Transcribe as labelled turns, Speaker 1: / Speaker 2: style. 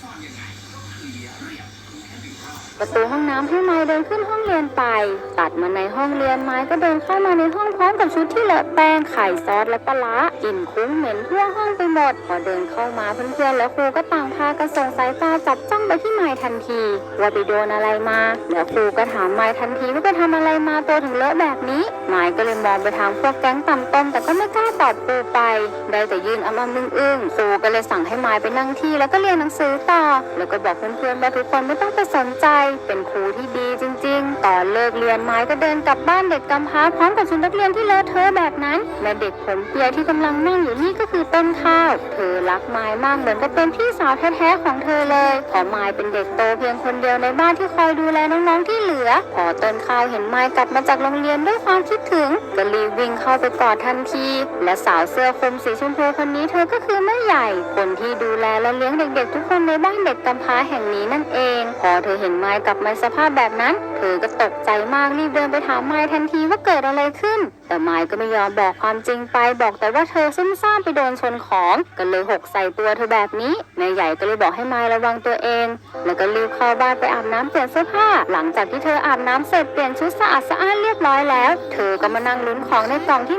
Speaker 1: ซ่อนยังไงก็เคลียร์เรียบ ประตูห้องน้ำให้ไม้เดินขึ้นห้องเรียนไป ตัดมาในห้องเรียนไม้ก็เดินเข้ามาในห้องพร้อมกับชุดที่เลอะแป้งไข่ซอสและปลาร้ากลิ่นคุ้งเหม็นทั่วห้องไปหมด พอเดินเข้ามาเพื่อนๆและครูก็ต่างพากันส่งสายตาจับจ้องไปที่ไม้ทันที ว่าไปโดนอะไรมาแล้วครูก็ถามไม้ทันทีว่าไปทำอะไรมาตัวถึงเลอะแบบนี้ไม้ก็เลยมองไปทางพวกแก๊งต่ำต้มแต่ก็ไม่กล้าตอบครูไป ได้แต่ยืนอ้ำๆอึ้งๆครูก็เลยสั่งให้ไม้ไปนั่งที่ แล้วก็เรียนหนังสือต่อแล้วก็บอกเพื่อนๆว่าทุกคนไม่ต้องไปสนใจเป็นครูที่ดีจริง ๆ ตอนเลิกเรียนไม้ก็เดินกลับบ้านเด็กกำพร้าพร้อมกับชุดนักเรียนที่เลอะเทอะแบบนั้น และเด็กผมเปียที่กำลังนั่งอยู่นี่ก็คือต้นข้าว เธอรักไม้มากเหมือนกับเป็นพี่สาวแท้ๆของเธอเลยเพอไม้เป็นเด็กโตเพียงคนเดียวในบ้านที่คอยดูแลน้องๆที่เหลือ พอต้นข้าวเห็นไม้กลับมาจากโรงเรียนด้วยความคิดถึงก็รีบวิ่งเข้าไปกอดทันที และสาวเสื้อคลุมสีชมพูคนนี้เธอก็คือแม่ใหญ่ คนที่ดูแลและเลี้ยงเด็กๆ ทุกคนในบ้านเด็กกำพร้าแห่งนี้นั่นเอง พอเธอเห็นไม้กลับมาสภาพแบบนั้น เธอก็ตกใจมากรีบเดินไปถามไม้ทันทีว่าเกิดอะไรขึ้น แต่ไม้ก็ไม่ยอมบอกความจริงไป บอกแต่ว่าเธอซุ่มซ่ามไปโดนชนของก็เลยหกใส่ตัวเธอแบบนี้แม่ใหญ่ก็เลยบอกให้ไม้ระวังตัวเอง แล้วก็รีบเข้าบ้านไปอาบน้ำเปลี่ยนเสื้อผ้า หลังจากที่เธออาบน้ำเสร็จเปลี่ยนชุดสะอาดสะอ้านเรียบร้อยแล้ว เธอก็มานั่งลุ้นของในกล่องที่